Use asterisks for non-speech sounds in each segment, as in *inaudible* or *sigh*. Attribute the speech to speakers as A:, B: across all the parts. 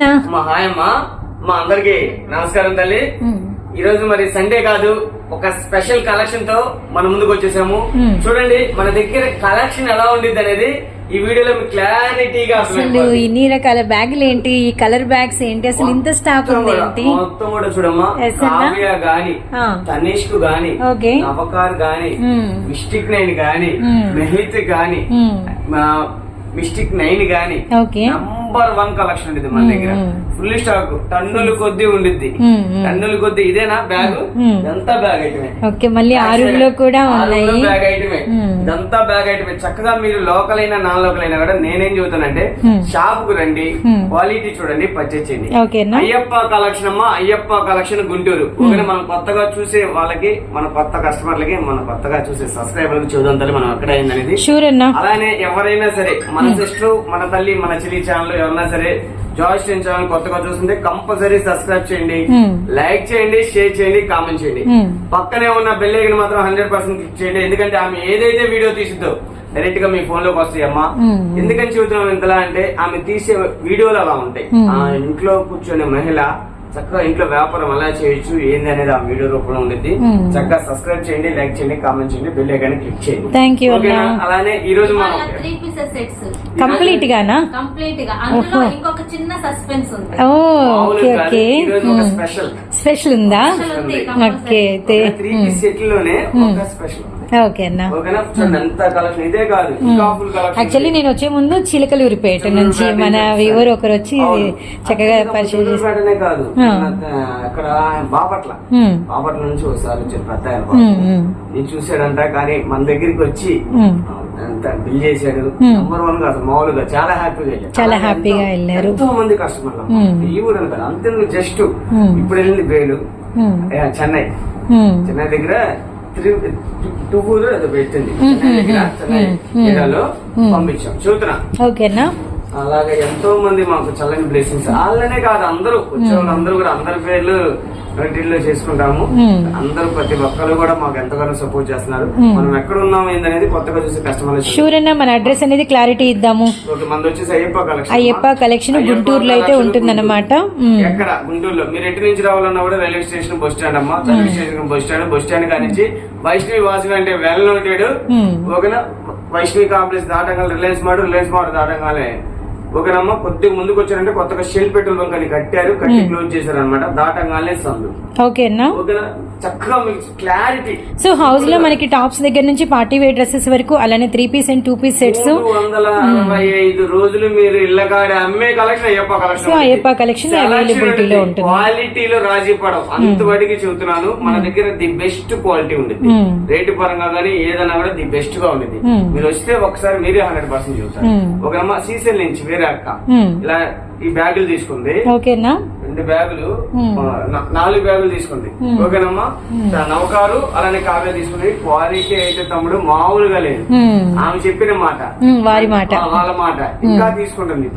A: మా హాయమ్మ మా అందరికి నమస్కారం తల్లి ఈ రోజు మరి సండే కాదు ఒక స్పెషల్ కలెక్షన్తో మన ముందుకు వచ్చేసాము. చూడండి మన దగ్గర కలెక్షన్ ఎలా ఉండిద్ది అనేది ఈ వీడియోలో క్లారిటీగా
B: అసలు ఇన్ని రకాల బ్యాగులు ఏంటి ఈ కలర్ బ్యాగ్స్ ఏంటి అసలు ఇంత స్టాక్ ఉంది ఏంటి
A: మొత్తం కూడా చూడమ్మా? కావ్య గాని
B: ఆ.
A: తనిష్క్ గాని. నవకార్ గాని. మిస్టిక్ నైన్ గాని. మెహిత్ గాని మిస్టిక్ నైన్ గాని
B: ఓకే
A: నంబర్ వన్ కలెక్షన్ ఉండేది మన దగ్గర. ఫుల్ స్టాక్ టన్నులు కొద్ది ఉండిద్ది. టన్నులు కొద్ది ఇదేనా బ్యాగ్. ఇదంతా బ్యాగ్ ఐటమే
B: ఓకే మళ్ళీ ఆరుల్లో కూడా ఉన్నాయి.
A: బ్యాగ్ ఐటమే. ఇదంతా బ్యాగ్ ఐటమే చక్కగా మీరు లోకల్ అయినా నాన్ లోకల్ అయినా కూడా నేనేం చెబుతానంటే. షాప్కు రండి. క్వాలిటీ చూడండి పర్చేజ్ చేయండి. అయ్యప్ప కలెక్షన్ అమ్మా అయ్యప్ప కలెక్షన్ గుంటూరు. ఒకవేళ మనం కొత్తగా చూసే వాళ్ళకి మన కొత్త కస్టమర్లకి మన కొత్తగా చూసే సబ్స్క్రైబర్లకి చూద్దాం తల్లి మనం ఎక్కడ అయిందనేది. అలానే ఎవరైనా సరే మన సిస్టర్ మన తల్లి మన చెల్లి ఛానల్ ఎవరైనా సరే జాయిస్ ఛానల్ కొత్తగా చూస్తుంటే కంపల్సరీ సబ్స్క్రైబ్ చేయండి
B: Hmm.
A: లైక్ చేయండి షేర్ చేయండి కామెంట్ చేయండి
B: Hmm.
A: పక్కనే ఉన్న బెల్ ఐకన్ మాత్రం హండ్రెడ్ పర్సెంట్ క్లిక్ చేయండి ఎందుకంటే ఆమె ఏదైతే వీడియో తీసిద్దో డైరెక్ట్గా మీ ఫోన్లోకి వస్తాయి అమ్మా
B: Hmm.
A: ఎందుకని చెబుతున్నాం ఇంతలా అంటే ఆమె తీసే వీడియోలు అలా ఉంటాయి
B: Hmm.
A: ఆ ఇంట్లో కూర్చొని మహిళ చక్కగా ఇంట్లో వ్యాపారం ఎలా చేయొచ్చు ఏంది అనేది ఆ వీడియో రూపంలో ఉండేది. చక్కగా సబ్స్క్రైబ్ చేయండి లైక్ చేయండి కామెంట్ చేయండి బెల్ ఐకాన్ క్లిక్ చేయండి.
B: థ్యాంక్ యూ
A: అలానే ఈ రోజు మనం
C: త్రీ పీసెస్ సెట్స్
B: కంప్లీట్ గానా?
C: కంప్లీట్గా. అందులో. ఇంకొక చిన్న సస్పెన్స్ ఉంది.
B: ఓకే. ఓకే
A: స్పెషల్
B: స్పెషల్ ఉందా?
A: ఓకే, త్రీ పీస్ సెట్లోనే ఒక స్పెషల్ ఉంది.
B: ఓకే అన్నా.
A: ఓకేనా? చూడండి ఎంత కలెక్షన్ ఇదే కాదు ఇంకా ఫుల్ కలెక్షన్
B: యాక్చువల్లీ నేను వచ్చే ముందు చిలకలూరిపేట నుంచి మన వ్యూవర్ ఒకరు వచ్చి చక్కగా పరిచయం
A: కాదు. అక్కడ బాపట్ల. బాపట్ల నుంచి ఒకసారి వచ్చారు పెద్ద నేను చూసాడంట కానీ మన దగ్గరికి వచ్చి. అంత బిల్ చేశాడు. నెంబర్ వన్ అసలు మామూలుగా చాలా హ్యాపీగా.
B: చాలా హ్యాపీగా వెళ్ళారు.
A: ఎంతో మంది కస్టమర్లు. ఈ ఊరు అంతేందుకు జస్ట్. ఇప్పుడు వెళ్ళింది ఏ, చెన్నై. చెన్నై దగ్గర త్రి టుగూరు ఏదో పెట్టింది. పంపించాం. చూతున్నా
B: ఓకేనా?
A: అలాగే ఎంతో మంది మాకు చల్లని బ్లెస్సింగ్స్ వాళ్ళనే కాదు అందరూ. వచ్చే వాళ్ళు అందరూ కూడా అందరి పేర్లు వెంటిల్లో చేసుకుంటాము. అందరూ ప్రతి ఒక్కరు కూడా మాకు ఎంతగానో సపోర్ట్ చేస్తున్నారు. మనం ఎక్కడ ఉన్నాం ఏందనేది కొత్తగా చూసే కస్టమర్లు
B: షూర్ అన్న మన అడ్రస్ అనేది క్లారిటీ ఇద్దాము.
A: మంది వచ్చేసి అయ్యప్ప కలెక్షన్
B: అయ్యప్ప collection గుంటూరులో అయితే ఉంటుందన్నమాట.
A: ఎక్కడ? గుంటూరులో. మీరు ఎటు నుంచి రావాలన్నా కూడా రైల్వే స్టేషన్ బస్ స్టాండ్ అమ్మా. Railway station bus stand bus stand కానించి వైష్ణవి వాసవి అంటే వెల్ నోటెడ్. ఓకేనా? వైష్ణవి కాంప్లెక్స్ దాటంగానే రిలయన్స్ మాడు రిలయన్స్ మాడు దాటంగానే. ఓకేనమ్మా కొద్దిగా ముందుకు వచ్చారంటే కొత్తగా షెల్ పెట్రోల్ బంక్ అని కట్టారు కట్టి క్లోజ్ చేశారు అనమాట దాటంగానే సందు.
B: ఓకేనా
A: చక్కగా మీకు క్లారిటీ
B: సో హౌస్లో మనకి టాప్స్ దగ్గర నుంచి పార్టీ వేర్ డ్రెస్సెస్ వరకు అలానే three piece and two piece sets
A: వందల అరవై ఐదు రోజులు మీరు ఇళ్ళ కాడ అమ్మే collection Ayyappa collection
B: so Ayyappa collection availability లో ఉంటుంది.
A: క్వాలిటీలో రాజీ పడవు. అంతవరకు చెబుతున్నాను మన దగ్గర ది బెస్ట్ క్వాలిటీ ఉండేది
B: మ్మ్.
A: రేటు పరంగా కానీ ఏదైనా కూడా ది బెస్ట్గా ఉండేది
B: మ్మ్.
A: మీరు వస్తే ఒకసారి మీరే హండ్రెడ్ పర్సెంట్ చూస్తారు.
B: మ్మ్.
A: ఒక అమ్మ సీసెల్ నుంచి వేరే అక్క. ఇలా ఈ బ్యాగులు తీసుకుంది.
B: ఓకేనా?
A: రెండు బ్యాగులు నాలుగు బ్యాగులు తీసుకుంది.
B: మ్మ్.
A: ఓకేనమ్మా? నౌకారు అలానే కావ్య తీసుకుంది. క్వాలిటీ అయితే తమ్ముడు మామూలుగా లేదు. ఆమె చెప్పిన మాట.
B: వారి మాట.
A: వాళ్ళ మాట. ఇంకా తీసుకుంటుంది.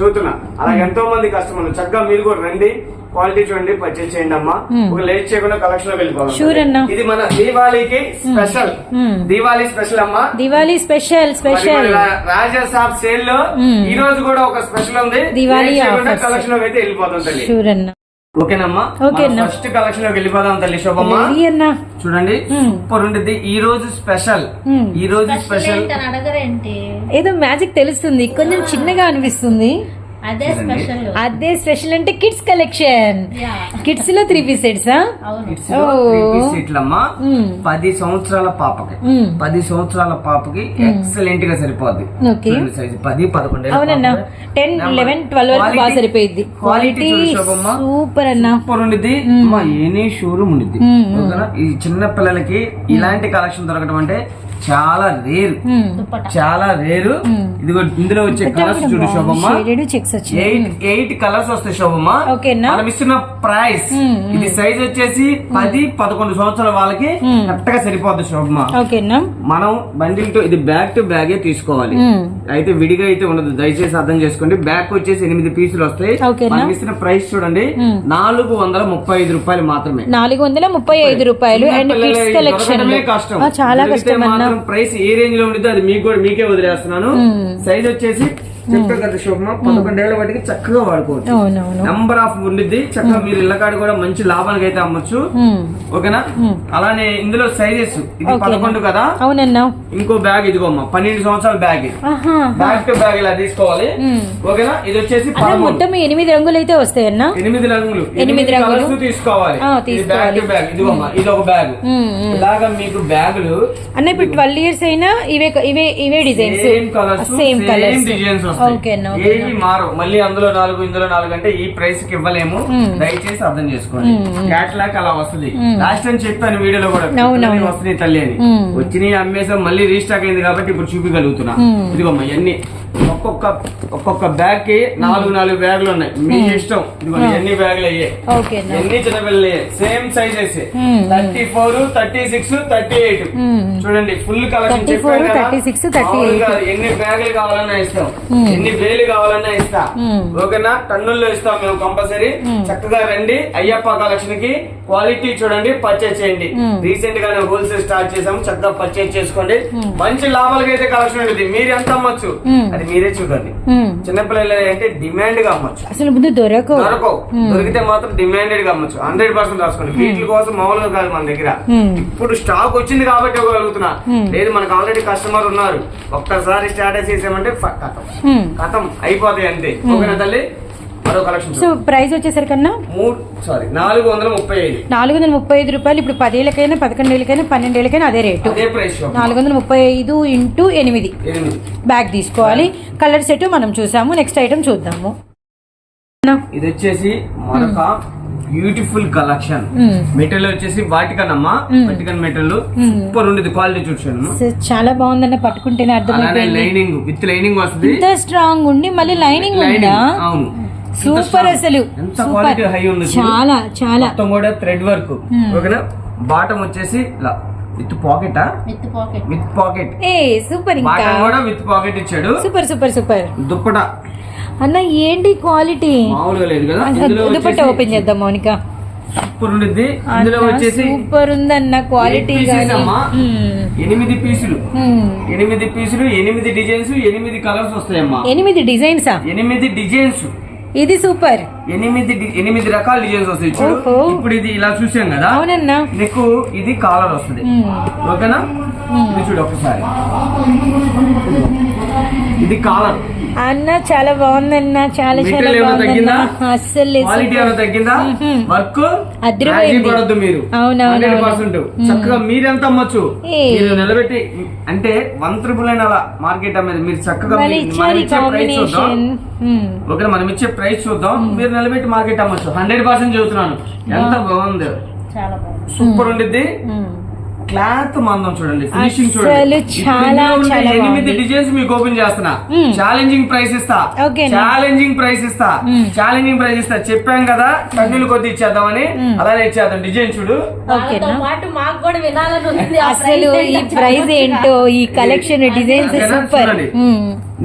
A: చూస్తున్నా అలాగే ఎంతో మంది కస్టమర్లు. చక్కగా మీరు కూడా రండి. క్వాలిటీ చూడండి పర్చేస్ చేయండి అమ్మా.
B: మ్మ్.
A: ఒక లేట్ చేయకుండా కలెక్షన్లో వెళ్ళిపోవాలి. ఇది మన దీవాళీకి స్పెషల్. దీవాళీ స్పెషల్ అమ్మా.
B: దివాళీ స్పెషల్ స్పెషల్
A: రాజా సాబ్
B: సేల్లో.
A: ఈ రోజు కూడా ఒక స్పెషల్ ఉంది.
B: దివాళీ.
A: కలెక్షన్లోకి అయితే వెళ్ళిపోతాం తల్లి.
B: షూర్ అన్న.
A: ఓకేనమ్మా.
B: ఓకేనా.
A: ఫస్ట్ కలెక్షన్లోకి వెళ్ళిపోదాం తల్లి శోభమ్మ. చూడండి.
B: మ్మ్.
A: సూపర్ ఉండేది ఈ రోజు స్పెషల్.
B: మ్మ్.
A: ఈ రోజు
C: స్పెషల్.
B: ఏదో మ్యాజిక్ తెలుస్తుంది. కొంచెం చిన్నగా అనిపిస్తుంది.
C: అదే స్పెషల్
B: అదే స్పెషల్ అంటే కిడ్స్ కలెక్షన్
C: యా
B: కిడ్స్లో త్రీ పీస్ సెట్సా
A: సీట్లమ్మా
B: మ్మ్.
A: పది సంవత్సరాల పాపకి.
B: మ్మ్.
A: పది సంవత్సరాల పాపకి ఎక్సలెంట్గా సరిపోద్ది.
B: ఓకే.
A: చూడండి సైజు పది పదకొండు
B: అవునన్నా. టెన్ లెవెన్ ట్వెల్వ్ వరకు బాగా సరిపోయింది
A: క్వాలిటీ
B: సూపర్ అన్న.
A: సూపర్ ఉండిద్ది. మా ఏనీ షోరూమ్ ఉండిద్ది. ఓకేనా? ఈ చిన్న పిల్లలకి ఇలాంటి కలెక్షన్ దొరకడం అంటే చాలా రేరు. చాలా రేరు. ఇదిగో ఇందులో వచ్చే కలర్స్ చూడు శోభమ్మ.
B: షేడెడ్ చెక్స్ వచ్చాయి.
A: ఎయిట్ ఎయిట్ కలర్స్ వస్తాయి శోభమ్మ.
B: ఓకేనా?
A: మనం ఇస్తున్న ప్రైస్. ఇది సైజ్ వచ్చేసి పది పదకొండు సంవత్సరాల వాళ్ళకి. కరెక్ట్గా సరిపోద్ది శోభమ్మ.
B: ఓకేనా?
A: మనం బండిల్తో ఇది బ్యాగ్ టు బ్యాగే తీసుకోవాలి. అయితే విడిగా అయితే ఉండదు. దయచేసి అర్థం చేసుకోండి. బ్యాగ్ వచ్చేసి ఎనిమిది పీసులు వస్తాయి.
B: ఓకేనా?
A: మనం ఇస్తున్న ప్రైస్ చూడండి. నాలుగు వందల ముప్పై ఐదు రూపాయలు మాత్రమే.
B: నాలుగు వందల ముప్పై ఐదు రూపాయలు అండ్ కలెక్షన్ చాలా కష్టం
A: ప్రైస్ ఏ రేంజ్లో ఉండిద్దో అది మీకు కూడా మీకే వదిలేస్తున్నాను. సైజ్ వచ్చేసి చెప్పే కదా శోభమ పదకొండేళ్ళ వాటికి చక్కగా వాడుకోవచ్చు. నంబర్ ఆఫ్ ఉండిద్ది. చక్కగా మీరు ఇళ్ళకాడ కూడా మంచి లాభానికి అయితే అమ్మొచ్చు.
B: ఉమ్.
A: ఓకేనా? అలానే ఇందులో సైజెస్ ఇది. పదకొండు కదా?
B: అవునన్నా.
A: ఇంకో బ్యాగ్ ఇదిగోమ్మా పన్నెండు సంవత్సరాల బ్యాగ్ బ్యాగ్ టు బ్యాగ్ ఇలా తీసుకోవాలి. ఓకేనా? ఇది వచ్చేసి
B: మొత్తం ఎనిమిది రంగులు అయితే వస్తాయన్నా?
A: ఎనిమిది రంగులు.
B: ఎనిమిది రంగులు.
A: తీసుకోవాలి. బ్యాగ్ టు బ్యాగ్ ఇదిగోమ్మా ఇది ఒక బ్యాగ్. ఇలాగా మీకు బ్యాగులు
B: అన్న ఇప్పుడు ట్వెల్వ్ ఇయర్స్ అయినా ఇవే ఇవే ఇవే designs
A: same colours
B: same
A: designs వస్తాయి. ఏవి మారవు. మళ్ళీ అందులో నాలుగు ఇందులో నాలుగు అంటే ఈ ప్రైస్కి ఇవ్వలేము. దయచేసి అర్థం చేసుకోండి. క్యాట్లాగ్ అలా వస్తుంది. లాస్ట్ టైం చెప్పాను వీడియోలో కూడా. వస్తున్నాయి తల్లి అని. వచ్చినాయి అమ్మేసాం మళ్ళీ రీస్టాక్ అయింది కాబట్టి ఇప్పుడు చూపించగలుగుతున్నా.
B: మ్మ్.
A: ఇదిగోమ్మా ఇవన్నీ. ఒక్కొక్క ఒక్కొక్క బ్యాగ్కి నాలుగు నాలుగు బ్యాగులు ఉన్నాయి. మీ ఇష్టం. ఎన్ని బ్యాగులు అయ్యాయి ఎన్ని చిన్న పిల్లలు same sizes. Thirty four thirty six thirty eight. చూడండి ఫుల్ కలెక్షన్
B: 34, 36, 38.
A: ఎన్ని బ్యాగులు కావాలన్నా ఇస్తాం. ఎన్ని వేలు కావాలన్నా ఇస్తా. ఓకేనా? టన్నుల్లో ఇస్తాం మేము కంపల్సరీ. చక్కగా రండి. అయ్యప్ప కలెక్షన్కి క్వాలిటీ చూడండి పర్చేస్ చేయండి. రీసెంట్ గానే హోల్సేల్ స్టార్ట్ చేసాం చక్కగా పర్చేస్ చేసుకోండి. మంచి లాభాలకి అయితే కలెక్షన్ ఉంటుంది. మీరు ఎంత అమ్మొచ్చు?
B: మ్మ్.
A: అది మీరే చూడండి.
B: ఉమ్.
A: చిన్నపిల్లలు అంటే డిమాండ్గా అమ్మొచ్చు.
B: అసలు ముందు దొరకవు.
A: దొరకవు. దొరికితే మాత్రం డిమాండెడ్గా అమ్మొచ్చు. హండ్రెడ్ పర్సెంట్ రాసుకోండి వీటి కోసం మామూలుగా కాదు మన దగ్గర. ఇప్పుడు స్టాక్ వచ్చింది కాబట్టి ఇవ్వగలుగుతున్నా. లేదు మనకు ఆల్రెడీ కస్టమర్ ఉన్నారు. ఒక్కసారి స్టార్ట్ చేసామంటే కథం. కథం అయిపోతాయి అంతే. ఓకేనా తల్లి
B: సో ప్రైస్ వచ్చేసరికన్నా
A: సారీ నాలుగు వందల ముప్పై ఐదు.
B: నాలుగు వందల ముప్పై ఐదు రూపాయలు ఇప్పుడు పదేళ్ళకైనా పదకొండేళ్ళకైనా పన్నెండేళ్ళకైనా అదే రేటు. నాలుగు వందల ముప్పై ఐదు ఇంటూ ఎనిమిది. బ్యాగ్ తీసుకోవాలి. కలర్ సెట్ మనం చూసాము. నెక్స్ట్ ఐటమ్ చూద్దాము.
A: ఇది వచ్చేసి మరొక బ్యూటిఫుల్ కలెక్షన్. మెటీరియల్ వచ్చేసి వాటికన్ అమ్మా వాటికన్ మెటీరియల్ సూపర్ ఉండేది క్వాలిటీ చూసాను
B: చాలా బాగుందన్న పట్టుకుంటేనే అర్థమైపోయింది.
A: లైనింగ్ విత్ లైనింగ్ వస్తుంది.
B: స్ట్రాంగ్ ఉండి మళ్ళీ లైనింగ్ ఉందా?
A: అవును. ఎంత
B: సూపర్. అసలు.
A: ఎంత క్వాలిటీ హై ఉంది
B: చాలా చాలా.
A: మొత్తం కూడా థ్రెడ్ వర్క్ ఓకేనా? బాటం వచ్చేసి ఇలా with pocket
C: with pocket
A: with pocket
B: A super ఇంకా.
A: కూడా విత్ పాకెట్ ఇచ్చాడు.
B: Super super super.
A: దుప్పట.
B: అన్న ఏంటి క్వాలిటీ
A: మామూలుగా లేదు కదా?
B: ఓపెన్ చేద్దాం మౌనిక.
A: సూపర్ ఉండిద్ది. ఇందులో వచ్చేసి
B: సూపర్ ఉందన్న క్వాలిటీ
A: అమ్మా.
B: మ్మ్.
A: ఎనిమిది పీసులు. ఎనిమిది పీసులు ఎనిమిది డిజైన్స్ ఎనిమిది కలర్స్ వస్తాయమ్మా.
B: ఎనిమిది డిజైన్సా
A: ఎనిమిది డిజైన్స్
B: ఇది సూపర్.
A: ఎనిమిది ఎనిమిది రకాల డిజైన్స్ వస్తాయి. ఇప్పుడు ఇది ఇలా చూసాం కదా?
B: అవునన్నా.
A: నీకు ఇది కాలర్ వస్తుంది. ఓకేనా? ఇది చూడు ఒకసారి. ఇది కాలర్
B: అన్న చాలా బాగుందన్న చాలా చాలా
A: ఏమైనా తగ్గిందా?
B: బాగుందన్న అస్సలు లేదు.
A: క్వాలిటీ ఏమైనా తగ్గిందా? వర్క్
B: అదిరిపోయింది.
A: మీరు.
B: అవునవును,
A: హండ్రెడ్ పర్సెంట్. చక్కగా మీరెంత అమ్మొచ్చు. మీరు నిలబెట్టి అంటే వన్ త్రిపుల్ అయిన అలా మార్కెట్ అమ్మేది. మీరు చక్కగా ఓకే మనం ఇచ్చే ప్రైస్ చూద్దాం. మీరు నిలబెట్టి మార్కెట్ అమ్మొచ్చు. హండ్రెడ్ పర్సెంట్ చెబుతున్నాను. ఎంత బాగుంది.
C: చాలా బాగుంది.
A: సూపర్ ఉండిద్ది. క్లాత్ మందం చూడండి ఫినిషింగ్ చూడండి.
B: చాలా,
A: ఎనిమిది. డిజైన్స్ మీకు ఓపెన్ చేస్తున్నా. ఛాలెంజింగ్ ప్రైస్ ఇస్తా? ఛాలెంజింగ్ ప్రైస్ ఇస్తా. ఛాలెంజింగ్ ప్రైస్ ఇస్తా. చెప్పాం కదా టన్నులు కొద్ది ఇచ్చేద్దామని. అలానే ఇచ్చేద్దాం. డిజైన్ చూడు.
B: అసలు ఈ
C: ఏంటో
B: ప్రైస్ ఏంటో ఈ కలెక్షన్ డిజైన్స్
A: ఓకేనా?
B: సూపర్.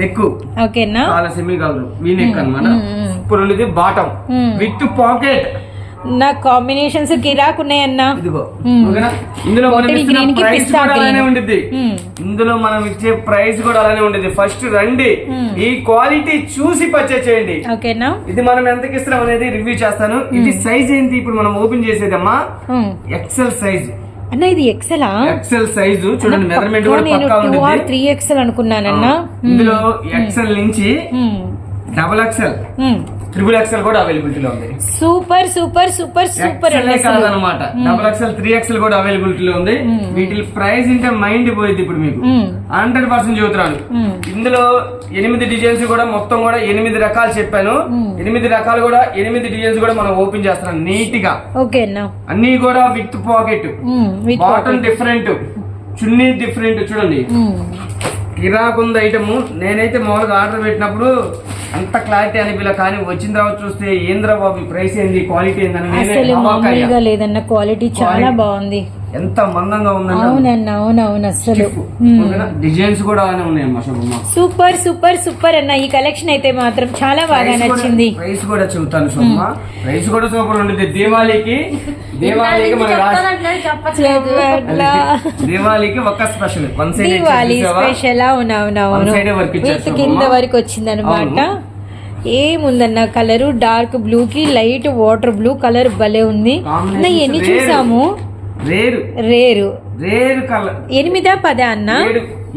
A: నెక్
B: ఓకేనా
A: చాలా సెమీ కాదు వీ నెక్ అనమాట ఉండేది బాటం. విత్ పాకెట్
B: నా కాంబినేషన్స్ కిరాక్ ఉన్నాయన్న
A: ఇదిగో. ఓకేనా? ఇందులో మనం ఇస్తున్న ప్రైస్ కూడా అలానే. ఉండిద్ది. ఇందులో మనం ఇచ్చే ప్రైస్ కూడా అలానే ఉండేది ఫస్ట్ రండి. ఈ క్వాలిటీ చూసి పర్చేస్ చేయండి.
B: ఓకేనా?
A: ఇది మనం ఎంతకి ఇస్తున్నాం అనేది రివ్యూ చేస్తాను. ఇది సైజ్ ఏంటి? ఇప్పుడు మనం ఓపెన్ చేసేదమ్మా.
B: మ్మ్.
A: ఎక్సెల్ సైజ్
B: అన్న ఇది ఎక్సెలా
A: ఎక్సెల్ సైజు చూడండి మెజర్మెంట్ కూడా పక్కా ఉంటుంది
B: త్రీ ఎక్సెల్ అనుకున్నానన్నా.
A: ఇందులో ఎక్సెల్ నుంచి డబల్ ఎక్సెల్. త్రిబుల్ ఎక్సెల్ కూడా అవైలబిలిటీలో ఉంది.
B: సూపర్ సూపర్ సూపర్ సూపర్
A: కాదనమాట డబల్ ఎక్సెల్ త్రీ ఎక్సెల్ కూడా అవైలబిలిటీలో ఉంది. వీటి ప్రైస్ ఇంటే మైండ్ పోయింది ఇప్పుడు మీకు. హండ్రెడ్ పర్సెంట్ చెబుతున్నాను.
B: మ్మ్.
A: ఇందులో ఎనిమిది డిజైన్స్ కూడా మొత్తం కూడా ఎనిమిది రకాలు చెప్పాను. ఎనిమిది రకాలు కూడా ఎనిమిది డిజైన్స్ కూడా మనం ఓపెన్ చేస్తున్నాం నీట్గా
B: ఓకే అన్న.
A: కూడా with pocket. Bottom different chunni different చూడండి.
B: మ్మ్.
A: కిరాకుంది ఐటమ్ నేనైతే మామూలుగా ఆర్డర్ పెట్టినప్పుడు అంత క్లారిటీ అనిపిల్ల కానీ వచ్చిన తర్వాత చూస్తే ఏంద్రా బాబు ప్రైస్ ఏంది క్వాలిటీ ఏందని
B: లేదన్న క్వాలిటీ చాలా. బాగుంది
A: ఎంత మందంగా ఉందంటే
B: అవునన్న అవునవును అసలు
A: డిజైన్స్ కూడా అలానే ఉన్నాయమ్మా శుభమ్మ
B: సూపర్ సూపర్ సూపర్ అన్న. ఈ కలెక్షన్ అయితే మాత్రం చాలా బాగా నచ్చింది.
A: ప్రైస్ కూడా చెబుతాను శుభమ్మ ప్రైస్ కూడా సూపర్ ఉండేది దీవాళికి *laughs* దీవాళికి మన. దీవాళికి స్పెషల్ వన్ సైడ్
B: స్పెషల్ అవునవునవును. కింద. వరకు వచ్చింది అనమాట ఏముందన్న కలర్ డార్క్ బ్లూ కి లైట్ వాటర్ బ్లూ కలర్ భలే ఉంది. ఎన్ని. చూసాము?
A: రేరు.
B: రేరు.
A: రేరు కలర్
B: ఎనిమిదా పదా అన్న?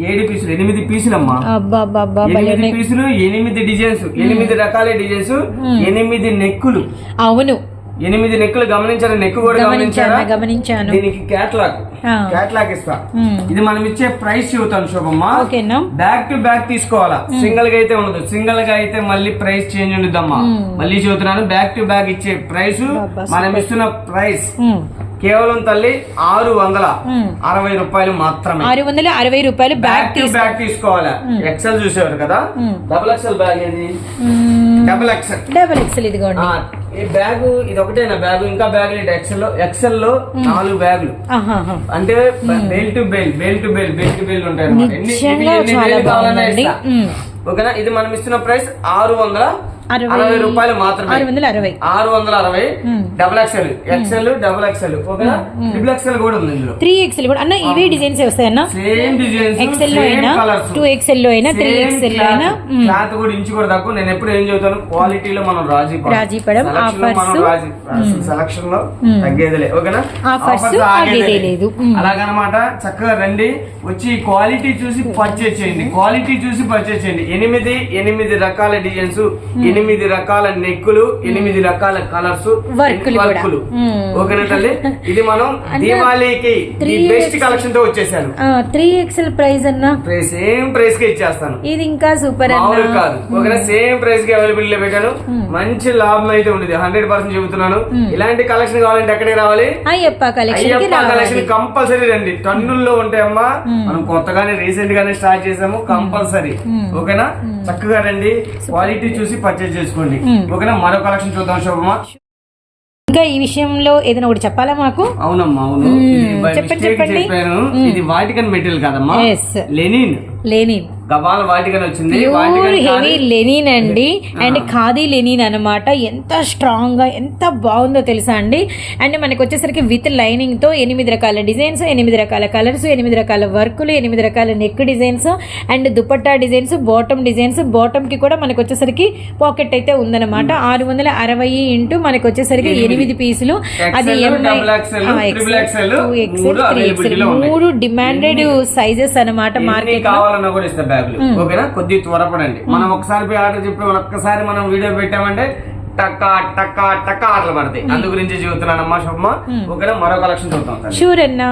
A: ఏడు పీసులు ఎనిమిది పీసులమ్మా.
B: అబ్బా అబ్బా
A: ఎనిమిది పీసులు ఎనిమిది డిజైన్స్ ఎనిమిది రకాల డిజైన్స్ ఎనిమిది నెక్కులు.
B: అవును.
A: ఎనిమిది నెక్కులు గమనించారా? నెక్ కూడా గమనించారా?
B: గమనించాను.
A: దీనికి క్యాట్లాగ్. క్యాట్లాగ్ ఇస్తా. ఇది మనం ఇచ్చే ప్రైస్ చెబుతాను శుభమ్మ. బ్యాక్ టు బ్యాక్ తీసుకోవాలా? సింగిల్గా అయితే ఉండదు. సింగిల్గా అయితే మళ్ళీ ప్రైస్ చేంజ్ ఉండదమ్మా మళ్ళీ చెబుతున్నాను బ్యాక్ టు బ్యాక్ ఇచ్చే ప్రైస్ మనం ఇస్తున్న ప్రైస్. కేవలం తల్లి ఆరు వందల. అరవై రూపాయలు మాత్రమే.
B: ఆరు వందల అరవై రూపాయలు
A: బ్యాక్ టు బ్యాక్ తీసుకోవాలా? ఎక్సెల్ చూసేవారు కదా? డబుల్ ఎక్సెల్ బ్యాగ్ ఏది? డబుల్ ఎక్సెల్
B: డబల్ ఎక్స్ఎల్ ఇదిగోండి.
A: ఈ బ్యాగ్ ఇది ఒకటేనా బ్యాగ్? ఇంకా బ్యాగ్ లేదు ఎక్సెల్లో ఎక్సెల్లో నాలుగు బ్యాగులు. అంటే bell to bell bell to bell bell to bell ఉంటాయి అన్నమాట. ఎన్ని- బెల్ కావాలన్నా. ఓకేనా? ఇది మనం ఇస్తున్న ప్రైస్ ఆరు వందల
B: అరవై-
A: రూపాయలు మాత్రమే.
B: ఆరు వందల అరవై.
A: ఆరు వందల అరవై. డబుల్ ఎక్సెల్ ఎక్సెల్ డబుల్ ఓకేనా? ట్రిపుల్ ఎక్సెల్ కూడా ఉంది ఇందులో.
B: త్రీ ఎక్స్ఎల్ కూడా. అన్న ఇవే డిజైన్స్ వస్తాయన్న?
A: సేమ్ డిజైన్స్
B: ఎక్సెల్లో అయినా టూ ఎక్స్ఎల్లో అయినా త్రీ ఎక్స్ఎల్లో అయినా.
A: క్లాత్ కూడా ఇంచు కూడా తక్కువ. నేను ఎప్పుడు ఏం చెబుతాను? క్వాలిటీలో మనం రాజీ.
B: రాజీ పడం,
A: రాజీ సెలక్షన్లో తగ్గేదిలే. ఓకేనా?
B: Offers ఆగేదే లేదు.
A: అలాగనమాట చక్కగా రండి. వచ్చి క్వాలిటీ చూసి పర్చేజ్ చేయండి. క్వాలిటీ చూసి పర్చేజ్ చేయండి. ఎనిమిది ఎనిమిది రకాల డిజైన్స్ ఎనిమిది రకాల నెక్కులు ఎనిమిది రకాల కలర్స్
B: వర్కులు.
A: ఓకేనా తల్లి? ఇది మనం *laughs*
B: three
A: బెస్ట్ కలెక్షన్తో వచ్చేసాను.
B: త్రీ ఎక్స్ఎల్ ప్రైస్ అన్న?
A: సేమ్ ప్రైస్కి ఇచ్చేస్తాను.
B: ఇది ఇంకా సూపర్
A: కాదు. ఓకేనా? సేమ్ ప్రైస్కి అవైలబిలిటీ పెట్టాను. మంచి లాభం అయితే ఉండేది హండ్రెడ్ పర్సెంట్ చెబుతున్నాను. ఇలాంటి కలెక్షన్ కావాలంటే ఎక్కడికి రావాలి?
B: అయ్యప్ప కలెక్షన్
A: కలెక్షన్ కంపల్సరీ రండి. టన్నుల్లో ఉంటాయమ్మా. మనం కొత్తగానే రీసెంట్ గానే స్టార్ట్ చేసాము. కంపల్సరీ ఓకేనా? చక్కగా రండి. క్వాలిటీ చూసి పర్చేజ్ చేసుకోండి. ఓకేనా మరో కలెక్షన్ చూద్దాం శోభమా.
B: ఇంకా ఈ విషయంలో ఏదైనా ఒకటి చెప్పాలా మాకు?
A: అవునమ్మా అవును.
B: చెప్పండి, చెప్పండి.
A: చెప్పాను. ఇది వాటికన్ మెటీరియల్ కాదమ్మా. లెనిన్
B: లేని
A: గబాల వాటికన్ వచ్చింది.
B: ప్యూర్ హెవీ లెనిన్ అండి. అండ్ ఖాదీ లెనిన్ అనమాట ఎంత స్ట్రాంగ్గా ఎంత బాగుందో తెలుసా అండి? అండ్ మనకి వచ్చేసరికి విత్ లైనింగ్తో ఎనిమిది రకాల డిజైన్స్ ఎనిమిది రకాల కలర్స్ ఎనిమిది రకాల వర్కులు ఎనిమిది రకాల neck designs and dupatta designs bottom designs బాటమ్కి కూడా మనకి వచ్చేసరికి పాకెట్ అయితే ఉందన్నమాట. ఆరు వందల అరవై ఇంటూ మనకి వచ్చేసరికి ఎనిమిది పీసులు. అది
A: మూడు
B: డిమాండెడ్ సైజెస్ అన్నమాట
A: ఎన్ని
B: మార్కెట్
A: బ్యాగులు ఓకేనా? కొద్దిగా త్వరపడండి. మనం ఒకసారి పోయి ఆర్డర్ చెప్పి ఒక్కసారి మనం వీడియో పెట్టామంటే టక్క టక్క టక్క ఆర్డర్ పడతాయి. అందు గురించి చెబుతున్నానమ్మా శుభమ్మ ఓకేనా? మరో కలెక్షన్ చూద్దాం తల్లి.
B: షూర్ అన్నా.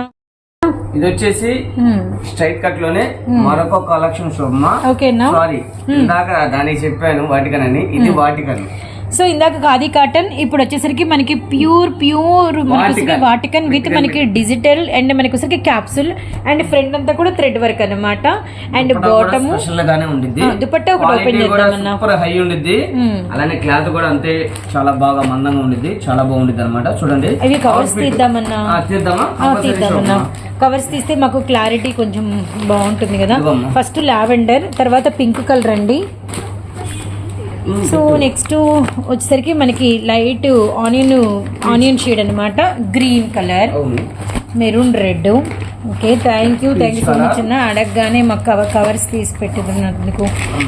A: ఇది వచ్చేసి. స్ట్రైట్ కట్లోనే మరొక కలెక్షన్ శుభమ్మ సారీ ఇందాక దానికి చెప్పాను వాటికన్ ఇది వాటికన్.
B: సో ఇందాక ఖాదీ కాటన్ ఇప్పుడు వచ్చేసరికి మనకి pure pure
A: Vatican.
B: Vatican with మనకి డిజిటల్ అండ్ మనకి వచ్చేసరికి క్యాప్సూల్ అండ్ ఫ్రంట్ అంతా కూడా థ్రెడ్ వర్క్ అన్నమాట అండ్ బాటమ్ దుపట్టా ఒకటి చేద్దామన్నా.
A: సూపర్ హై ఉండిద్ది
B: మ్మ్.
A: అలానే క్లాత్ కూడా అంతే చాలా బాగా మందంగా ఉండిద్ది చాలా బాగుండిద్ది అనమాట చూడండి
B: అవి కవర్స్. తీద్దామన్నా
A: తీద్దామా
B: తీద్దామన్నా. కవర్స్ తీస్తే మాకు క్లారిటీ కొంచెం బాగుంటుంది కదా. ఫస్ట్ లావెండర్ తర్వాత పింక్ కలర్ అండి సో నెక్స్ట్ వచ్చేసరికి మనకి లైట్ ఆనియన్ ఆనియన్ షేడ్ అన్నమాట. Green colour. Maroon red. Okay thank you thank you so much అన్న. అడగగానే మాకు కవర్ కవర్స్ తీసి పెట్టినందుకు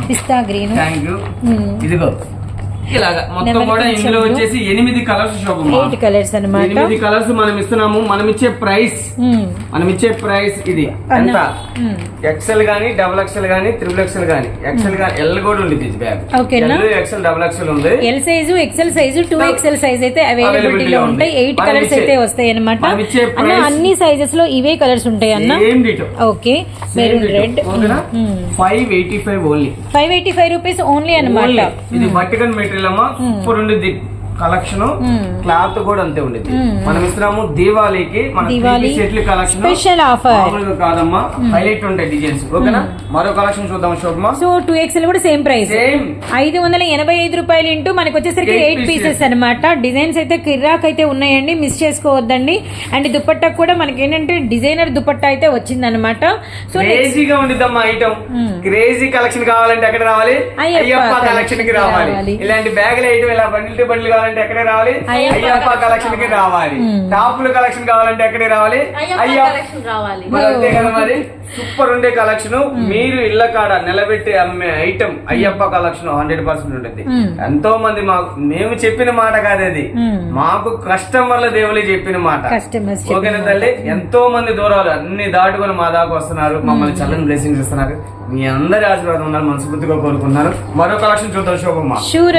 B: పిస్తా గ్రీన్.
A: థ్యాంక్ యూ ఇదిగో. ఇలాగా మొత్తం కూడా ఇందులో వచ్చేసి ఎనిమిది కలర్స్
B: ఎయిట్ కలర్స్
A: ఎనిమిది కలర్స్ మనం ఇస్తున్నాము. మనం ఇచ్చే ప్రైస్. మనం ఇచ్చే ప్రైస్ ఇది. ఎంత? ఎక్సెల్ గానీ డబుల్ ఎక్సెల్ గానీ త్రిబుల్ ఎక్సెల్ గానీ. ఎక్సెల్ గానీ ఎల్ కూడా ఉంది ఇది బ్యాగ్.
B: ఓకేనా?
A: ఎల్ ఎక్సెల్ డబుల్ ఎక్సెల్ ఉంది.
B: L size XL size two XL size అయితే అవైలబిలిటీలో ఉంటాయి. ఎయిట్ కలర్స్ అయితే వస్తాయి అనమాట అన్న సైజెస్లో ఇవే కలర్స్ ఉంటాయి అన్న? Okay. Maroon red.
A: Five eighty five only
B: five eighty five rupees only అనమాట
A: ఇది వర్టికల్ మెటీరియల్ అమ్మా సూపర్ ఉండిద్ది కలెక్షన్. క్లాత్ కూడా అంతే ఉండేది. మనం ఇస్తున్నాము దీవాళికి మన సెట్లు కలెక్షన్.
B: Special offer.
A: కాదమ్మా హైలైట్ ఉంటాయి డిజైన్స్. ఓకేనా? మరో కలెక్షన్ చూద్దాం శోభమా
B: సో టూ ఎక్స్ఎల్ కూడా సేమ్ ప్రైస్
A: సేమ్
B: ఐదు వందల ఎనభై ఐదు రూపాయలు ఇంటూ మనకి వచ్చేసరికి ఎయిట్. పీసెస్ అన్నమాట. డిజైన్స్ అయితే కిర్రాక్ అయితే ఉన్నాయండి మిస్ చేసుకోవద్దండి. అండ్ దుపట్టా కూడా మనకి ఏంటంటే డిజైనర్ దుపట్టా అయితే వచ్చిందనమాట సో
A: క్రేజీగా ఉండిద్దమ్మా ఐటమ్ క్రేజీ కలెక్షన్ కావాలంటే ఎక్కడ రావాలి?
B: అయ్యప్ప కలెక్షన్కి
A: రావాలి. ఇలాంటి బ్యాగులు ఐటమ్ ఇలా బండిల్ బండిల్ కావాలంటే ఎక్కడ రావాలి?
B: అయ్యప్ప
A: కలెక్షన్కి రావాలి. టాప్లు కలెక్షన్ కావాలంటే ఎక్కడే రావాలి?
C: అయ్యప్ప
A: మరి అంతే కదా మరి? సూపర్ ఉండే కలెక్షన్ మీరు ఇళ్ళ కాడ నిలబెట్టి అమ్మే item Ayyappa collection hundred percent ఉంటుంది. ఎంతో మంది మాకు మేము చెప్పిన మాట కాదు అది. మాకు కస్టమర్ల దేవులే చెప్పిన మాట. ఓకేనా తల్లి? ఎంతో మంది దూరాలు అన్ని దాటుకొని మా దాకా వస్తున్నారు మమ్మల్ని చల్లని బ్లెస్సింగ్స్ ఇస్తున్నారు. మీ అందరి ఆశీర్వాదం ఉండాలి మనస్ఫూర్తిగా కోరుకున్నాను మరో కలెక్షన్ చూద్దాం శోభమ్మ.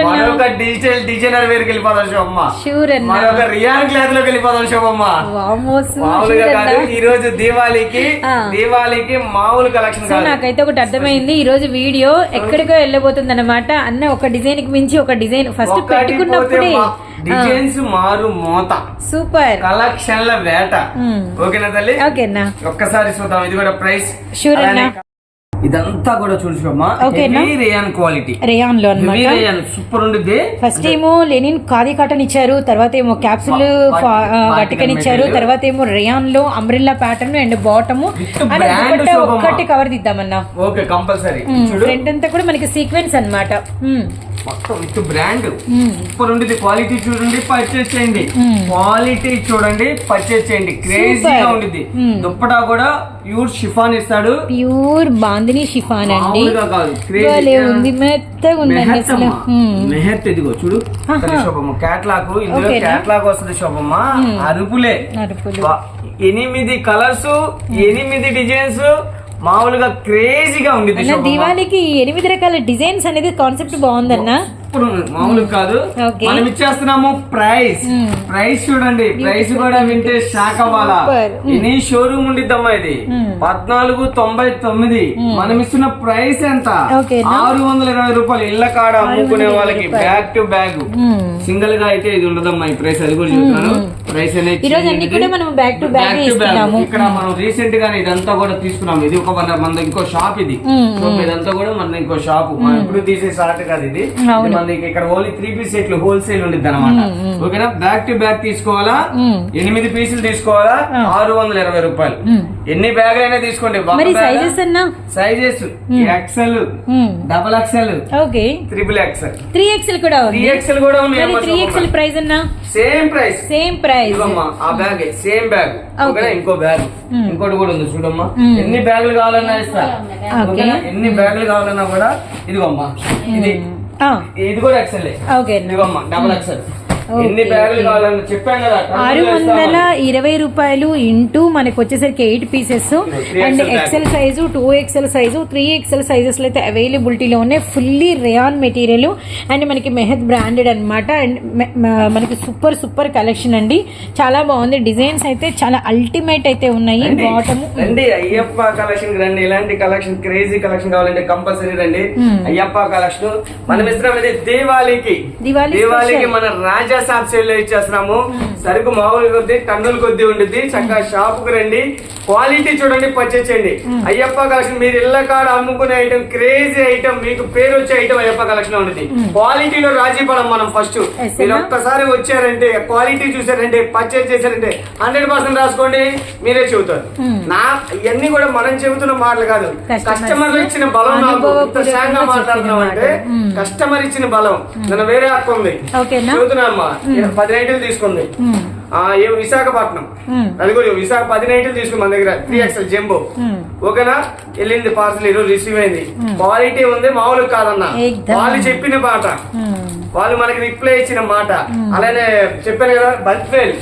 A: మరొక డిజిటల్ డిజైనర్ వేరుకి వెళ్ళిపోదాం శోభమ్మ.
B: షూర్
A: మరొక రియాన్ క్లాత్లోకి వెళ్ళిపోదాం శోభమ్మ. మామూలుగా కాదు. ఈ రోజు దీవాళికి. దీవాళికి మామూలు కలెక్షన్ కాదు.
B: నాకైతే ఒకటి అర్థమైంది ఈ రోజు వీడియో ఎక్కడికో వెళ్ళబోతుంది అనమాట అన్న ఒక డిజైన్కి మించి ఒక డిజైన్ ఫస్ట్ పెట్టుకున్నప్పుడే.
A: డిజైన్స్ మారు మోత.
B: సూపర్.
A: కలెక్షన్ల వేట. ఓకేనా తల్లి?
B: ఓకేనా.
A: ఒక్కసారి చూద్దాం ఇది కూడా ప్రైస్.
B: Sure అన్న.
A: ఇదంతా కూడా చూసుకోమ్మా రేయాన్ క్వాలిటీ
B: రేయాన్లో
A: రేయాన్ సూపర్ ఉండిద్ది
B: ఫస్ట్ ఏమో లెనిన్ ఖాదీ కాటన్ ఇచ్చారు తర్వాత ఏమో క్యాప్సుల్ వటికన్ ఇచ్చారు. తర్వాత ఏమో రేయాన్లో అంబ్రిల్లా ప్యాటర్న్ అండ్ బాటమ్. ఒక్కటి కవర్ దిద్దామన్నా
A: ఓకే కంపల్సరీ
B: ఫ్రంట్ అంతా కూడా మనకి సీక్వెన్స్ అనమాట
A: మొత్తం విత్ బ్రాండ్ సూపర్ ఉండిద్ది క్వాలిటీ చూడండి పర్చేస్ చేయండి. క్వాలిటీ చూడండి పర్చేస్ చేయండి. క్రేజీగా. ఉండిద్ది.
B: మ్మ్.
A: దుప్పటా కూడా ప్యూర్ షిఫాన్ ఇస్తాడు.
B: ప్యూర్ బాందిని షిఫాన్ అండి. భలే ఉంది? మెత్తగా ఉందండి
A: మెహత్
B: అసలు
A: ఇదిగో చూడు. శోభమ్మ. క్యాట్లాక్ ఇందులో? క్యాట్లాక్ వస్తుంది శోభమ్మ. అరుపులే.
B: అరుపులు.
A: ఎనిమిది కలర్స్ ఎనిమిది డిజైన్స్ మామూలుగా క్రేజీగా శోభమ్మ.
B: దీవాళికి ఎనిమిది రకాల డిజైన్స్ అనేది కాన్సెప్ట్ బాగుందన్న.
A: ఇప్పుడు మామూలు కాదు. మనం ఇచ్చేస్తున్నాము ప్రైస్. ప్రైస్ చూడండి. ప్రైస్ కూడా వింటే షాక్ అవ్వాలా. ఎనీ షోరూమ్ ఉండిద్దమ్మా ఇది. పద్నాలుగు తొంభై తొమ్మిది. మనం ఇస్తున్న ప్రైస్ ఎంత? ఆరు వందల ఇరవై రూపాయలు ఇళ్ళ కాడ అమ్ముకునే వాళ్ళకి బ్యాగ్ టు బ్యాగ్. సింగిల్గా అయితే ఇది ఉండదమ్మా ఈ ప్రైస్. అది కూడా చెప్తున్నాను. ప్రైస్ అనేది. ఇక్కడ మనం రీసెంట్గా ఇదంతా కూడా తీసుకున్నాం ఇది ఒక మన ఇంకో షాప్ ఇది. ఇదంతా కూడా మన ఇంకో షాప్ మనం ఎప్పుడు తీసే షార్ట్ కాదు ఇది. మనకి ఇక్కడ ఓన్లీ త్రీ పీస్ సెట్లు హోల్సేల్ ఉండిద్ది అనమాట ఓకేనా? బ్యాక్ టు బ్యాక్ తీసుకోవాలా? ఎనిమిది పీసులు తీసుకోవాలా? ఆరు వందల ఇరవై రూపాయలు. ఎన్ని బ్యాగులు అయినా తీసుకోండి.
B: Sizes
A: XL double XL
B: okay.
A: Triple XL
B: three XL కూడా
A: త్రీ ఎక్సెల్ కూడా
B: మరి త్రీ
A: ఉన్నాయి
B: ఎక్స్ఎల్ ప్రైస్ అన్న?
A: సేమ్ ప్రైస్
B: సేమ్ ప్రైస్
A: ఆ బ్యాగ్ సేమ్ బ్యాగ్ ఇంకో బ్యాగ్ ఇంకోటి కూడా ఉంది చూడమ్మా. ఎన్ని బ్యాగులు కావాలన్నా ఇస్తా. ఓకేనా? ఎన్ని బ్యాగులు కావాలన్నా కూడా ఇదిగోమ్మా. ఇది ఇది కూడా ఎక్సెల్
B: ఓకే.
A: డబుల్ ఎక్సెల్ ఎన్ని బ్యాగులు కావాలన్నా చెప్పాను కదా
B: ఆరు వందల ఇరవై రూపాయలు ఇంటూ మనకు వచ్చేసరికి eight pieces and. XL size two XL size three XL sizes అయితే అవైలబిలిటీలో ఉన్నాయి. ఫుల్లీ రేయాన్ మెటీరియల్ అండ్ మనకి మెహద్ బ్రాండెడ్ అన్నమాట. అండ్ మనకి సూపర్ సూపర్ కలెక్షన్ అండి. చాలా బాగుంది. డిజైన్స్ అయితే చాలా అల్టిమేట్ అయితే ఉన్నాయి. బాటమ్
A: రండి. అయ్యప్ప కలెక్షన్ రండి. ఇలాంటి కలెక్షన్ క్రేజీ కలెక్షన్ కావాలంటే కంపల్సరీ రండి. అయ్యప్ప కలెక్షన్ మనం ఇస్తున్నాం దీవాళికి.
B: దివాళీ
A: దీవాళికి. మన రాజా షాప్ సేల్లో ఇచ్చేస్తున్నాము. సరుకు మామూలు కొద్ది టన్నుల కొద్ది ఉండిద్ది. చక్కగా షాప్కు రండి. క్వాలిటీ చూడండి పర్చేస్ చేయండి. అయ్యప్ప కలెక్షన్ మీరు ఇళ్ళ కాడ అమ్ముకునే ఐటమ్ క్రేజీ ఐటమ్ మీకు పేరు వచ్చే ఐటమ్ అయ్యప్ప కలెక్షన్ ఉంటుంది క్వాలిటీలో రాజీ పడం మనం ఫస్ట్ మీరు. ఒక్కసారి వచ్చారంటే క్వాలిటీ చూసారంటే పర్చేస్ చేశారంటే హండ్రెడ్ పర్సెంట్ రాసుకోండి. మీరే చెబుతారు. నా ఇవన్నీ కూడా మనం చెబుతున్న మాటలు కాదు. కస్టమర్ ఇచ్చిన బలం నాకు మాట్లాడుతున్నాం అంటే. కస్టమర్ ఇచ్చిన బలం. నన్ను వేరే అక్క ఉంది.
B: ఓకేనా?
A: చెబుతున్నా అమ్మా పది నైట్లు తీసుకుంది.
B: మ్మ్.
A: ఆ ఏం విశాఖపట్నం. అది కూడా విశాఖ పది నైట్లు తీసుకుంది మన దగ్గర. Three XL jumbo. ఓకేనా వెళ్ళింది పార్సల్ ఈరోజు రిసీవ్ అయింది. క్వాలిటీ ఉంది మామూలు కాదన్న. వాళ్ళు చెప్పిన మాట
B: మ్మ్.
A: వాళ్ళు మనకి రిప్లై ఇచ్చిన మాట. అలానే చెప్పాను కదా బద్వేల్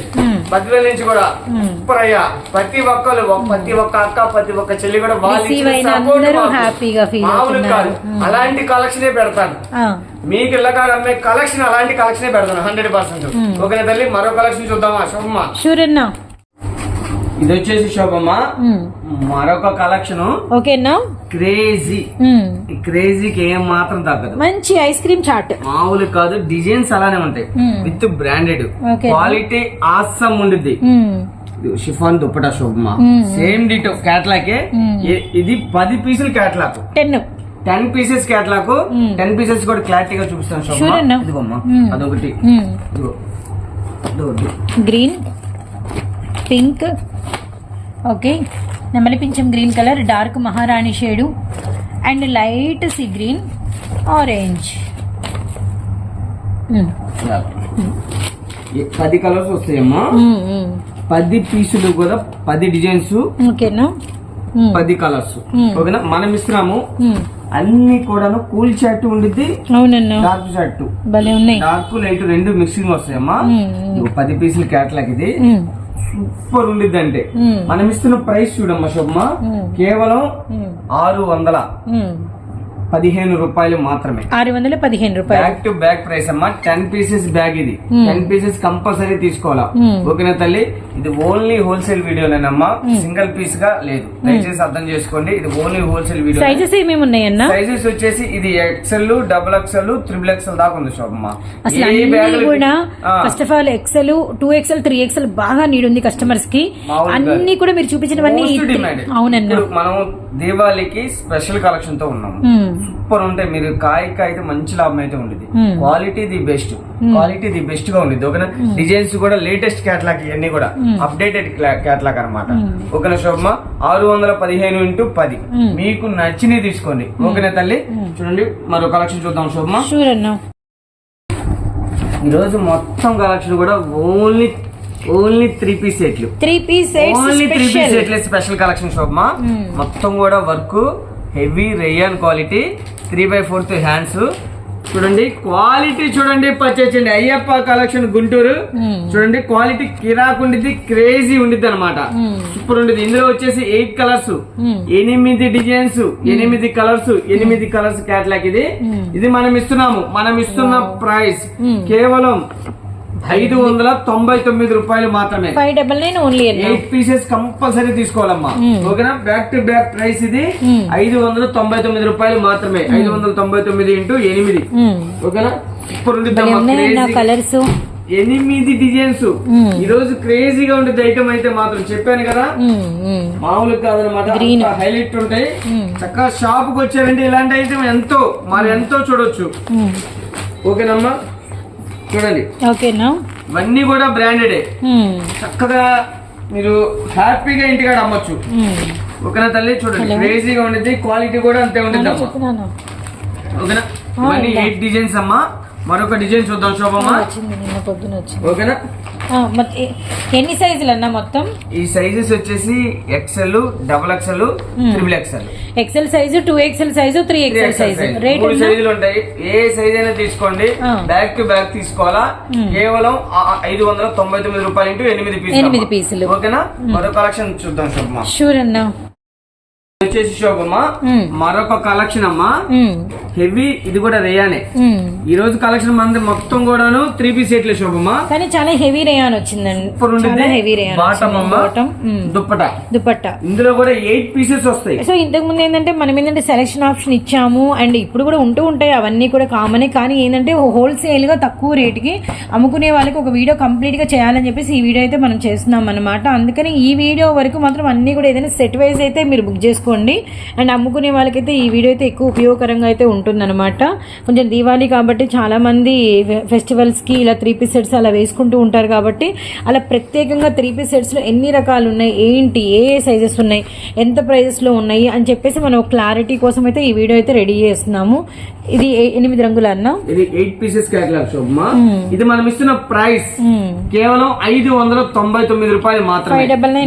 A: బద్వేల్ నుంచి కూడా సూపర్ అయ్యా ప్రతి ఒక్కరు ప్రతి ఒక్క అక్క ప్రతి ఒక్క చెల్లి కూడా మామూలు కాదు. అలాంటి కలెక్షనే పెడతాను. మీకు ఇళ్ళకాడ అమ్మే కలెక్షన్ అలాంటి కలెక్షనే పెడతాను హండ్రెడ్ పర్సెంట్ ఓకే తల్లి? మరో కలెక్షన్ చూద్దామా? శోభమ్మ ఇది వచ్చేసి శోభమ్మ.
B: మ్మ్.
A: మరొక కలెక్షన్
B: ఓకేనా
A: క్రేజీ క్రేజీకి ఏం మాత్రం తగ్గదు.
B: మంచి ఐస్ క్రీమ్ చాట్.
A: మామూలు కాదు డిజైన్స్ అలానే ఉంటాయి. With branded. క్వాలిటీ ఆసం ఉండిద్ది. షిఫాన్ దుప్పటా శోభమా
B: మ్మ్.
A: సేమ్ డీటో
B: మ్మ్.
A: ఇది పది పీసులు క్యాట్లాక్
B: టెన్.
A: టెన్ పీసెస్
B: మ్మ్.
A: టెన్ పీసెస్ కూడా క్లారిటీగా చూపిస్తాను
B: Sure
A: శోభమా
B: అన్నా.
A: ఇదిగోమ్మా
B: మ్మ్.
A: అదొకటి.
B: గ్రీన్. పింక్. ఓకే నెమలి పింఛం గ్రీన్ కలర్ డార్క్ మహారాణి shade. And light sea green orange.
A: ఇలా. ఈ పది కలర్స్ వస్తాయమ్మా.
B: మ్మ్, మ్మ్.
A: పది పీసులు కూడా పది డిజైన్స్.
B: ఓకేనా.
A: పది కలర్స్. ఓకేనా మనం ఇస్తున్నాము. అన్ని కూడాను కూల్ షర్ట్ ఉండిద్ది. డార్క్ షర్ట్
B: భలే ఉన్నాయి.
A: డార్క్ లైట్ రెండు మిక్సింగ్ వస్తాయమ్మా. పది పీసులు క్యాట్లాగ్ ఇది. సూపర్ ఉండిద్ది అంటే. మనం ఇస్తున్న ప్రైస్ చూడమ్మా శుభమ్మ
B: మ్మ్.
A: కేవలం. ఆరు వందల. పదిహేను రూపాయలు మాత్రమే.
B: ఆరు వందల పదిహేను రూపాయలు.
A: బ్యాక్ టు బ్యాక్ ప్రైస్ అమ్మా. టెన్ పీసెస్ బ్యాగ్ ఇది. టెన్ పీసెస్ కంపల్సరీ తీసుకోవాలా?
B: మ్మ్.
A: ఓకేనా తల్లి? ఇది ఓన్లీ హోల్సేల్ వీడియోనేనమ్మా సింగిల్ పీస్గా లేదు. దయచేసి అర్థం చేసుకోండి. ఇది ఓన్లీ హోల్సేల్ వీడియో
B: సైజెస్ ఏమేమి ఉన్నాయన్నా
A: సైజెస్ వచ్చేసి ఇది XL double XL triple XL దాకా ఉంది
B: అన్ని
A: బ్యాగులకి-
B: కూడా first of all XL two XL three XL బాగా నీడ్ ఉంది
A: కస్టమర్స్కి.
B: అన్ని కూడా మీరు చూపించినవన్నీ. అవునన్నా.
A: మనం దీవాళికి స్పెషల్ కలెక్షన్తో ఉన్నాము.
B: మ్మ్.
A: సూపర్ ఉంటాయి. మీరు కాయకి అయితే మంచి లాభం అయితే ఉండేది. Quality the best quality the బెస్ట్గా ఉండేది ఓకేనా డిజైన్స్ కూడా లేటెస్ట్ క్యాట్లాగ్ ఇవన్నీ కూడా అప్డేటెడ్ క్యాట్లాగ్ అనమాట ఓకేనా శోభమ ఆరు వందల పదిహేను ఇంటూ పది. మీకు నచ్చినవి తీసుకోండి. ఓకేనా తల్లి? చూడండి మరో కలెక్షన్ చూద్దాం శోభమ
B: షూర్ అన్నా
A: ఈ రోజు మొత్తం కలెక్షన్ కూడా ఓన్లీ ఓన్లీ త్రీ పీస్ సెట్లు
B: three piece
A: only three piece సెట్లే స్పెషల్ కలెక్షన్ శోభమా మొత్తం కూడా work heavy rayon quality three by fourth hands చూడండి క్వాలిటీ చూడండి పచ్చేచ్చండి అయ్యప్ప కలెక్షన్ గుంటూరు. చూడండి క్వాలిటీ కిరాక్ ఉండిద్ది క్రేజీ ఉండిద్ది అనమాట సూపర్ ఉండిద్ది. ఇందులో వచ్చేసి ఎయిట్ కలర్స్ ఎనిమిది డిజైన్స్ ఎనిమిది కలర్స్ ఎనిమిది కలర్స్ క్యాట్లాగ్ ఇది. ఇది మనం ఇస్తున్నాము. మనం ఇస్తున్న ప్రైస్ కేవలం ఐదు వందల తొంభై తొమ్మిది రూపాయలు మాత్రమే.
B: Five double nine only
A: eight pieces compulsory తీసుకోవాలమ్మా. ఓకేనా? బ్యాక్ టు బ్యాక్ ప్రైస్ ఇది ఐదు వందల తొంభై తొమ్మిది రూపాయలు మాత్రమే. ఐదు వందల తొంభై తొమ్మిది ఇంటూ ఎనిమిది. ఓకేనా.
B: కలర్స్
A: ఎనిమిది డిజైన్స్ ఈ రోజు క్రేజీగా ఉండేది ఐటమ్ అయితే మాత్రం. చెప్పాను కదా? మామూలు కాదనమాట హైలైట్ ఉంటాయి. చక్కగా షాప్కి వచ్చారంటే ఇలాంటి ఐటమ్ ఎంతో మరి ఎంతో చూడొచ్చు. ఓకేనమ్మా? చూడండి.
B: ఓకేనా?
A: ఇవన్నీ కూడా బ్రాండెడే చక్కగా మీరు హ్యాపీగా ఇంటికాడ అమ్మొచ్చు. ఓకేనా తల్లి? చూడండి. క్రేజీగా ఉండేది క్వాలిటీ కూడా అంతే ఉండేది అమ్మా ఓకేనా? ఇవన్నీ ఎయిట్ డిజైన్స్ అమ్మా. మరొక డిజైన్ చూద్దాం శోభమ్మా.
B: వచ్చింది నిన్న పొద్దున వచ్చింది.
A: ఓకేనా?
B: ఆ, మొత్తం ఎ- ఎన్ని సైజులు అన్నా మొత్తం?
A: ఈ సైజెస్ వచ్చేసి XL double XL triple XL
B: XL size two XL size three XL size rate
A: మూడు సైజులు ఉంటాయి. ఏ సైజ్ అయినా తీసుకోండి. బ్యాక్ టు బ్యాక్ తీసుకోవాలా? కేవలం ఐదు వందల తొంభై తొమ్మిది రూపాయలు ఇంటూ ఎనిమిది పీసులు
B: ఎనిమిది. పీసులు.
A: ఓకేనా? మరో కలెక్షన్ చూద్దాం శోభమ్మా.
B: షూర్ అన్నా.
A: వచ్చేసి శోభమ్మా. మరొక కలెక్షన్ అమ్మా.
B: మ్మ్.
A: హెవీ ఇది కూడా రేయానే. ఈ రోజు కలెక్షన్ మంది మొత్తం కూడాను త్రీ పీస్ సెట్లే శోభమ్మా.
B: కానీ చాలా హెవీ రేయాన్ వచ్చిందండి. చాలా హెవీ రేయాన్
A: అమ్మ. దుప్పట.
B: దుపట్టా
A: ఇందులో కూడా ఎయిట్ పీసెస్ వస్తాయి.
B: సో ఇంతకు ముందు ఏంటంటే మనం ఏంటంటే సెలక్షన్ ఆప్షన్ ఇచ్చాము. అండ్ ఇప్పుడు కూడా ఉంటూ ఉంటాయి. అవన్నీ కూడా కామనే కానీ ఏంటంటే హోల్సేల్గా తక్కువ రేటుకి అమ్ముకునే వాళ్ళకి ఒక వీడియో కంప్లీట్గా చేయాలని చెప్పేసి ఈ వీడియో అయితే మనం చేస్తున్నాం అనమాట అందుకని ఈ వీడియో వరకు మాత్రం అన్ని కూడా ఏదైనా సెట్ వైజ్ అయితే మీరు బుక్ చేసుకోండి. అండ్ అమ్ముకునే వాళ్ళకైతే ఈ వీడియో అయితే ఎక్కువ ఉపయోగకరంగా అయితే ఉంటుందన్నమాట. కొంచెం దీవాళీ కాబట్టి చాలామంది ఫెస్టివల్స్కి ఇలా త్రీ పీస్ సెట్స్ అలా వేసుకుంటూ ఉంటారు కాబట్టి అలా ప్రత్యేకంగా త్రీ పీస్ సెట్స్లో ఎన్ని రకాలు ఉన్నాయి ఏంటి ఏ ఏ సైజెస్ ఉన్నాయి ఎంత ప్రైజెస్లో ఉన్నాయి అని చెప్పేసి మనం క్లారిటీ కోసం అయితే ఈ వీడియో అయితే రెడీ చేస్తున్నాము. ఇది ఎనిమిది రంగుల అన్న.
A: ఇది ఎయిట్ పీసెస్ క్యాటలాగ్ శోభమ్మా ఇది మనం ఇస్తున్న ప్రైస్
B: మ్మ్.
A: కేవలం ఐదు వందల తొంభై తొమ్మిది రూపాయలు మాత్రమే.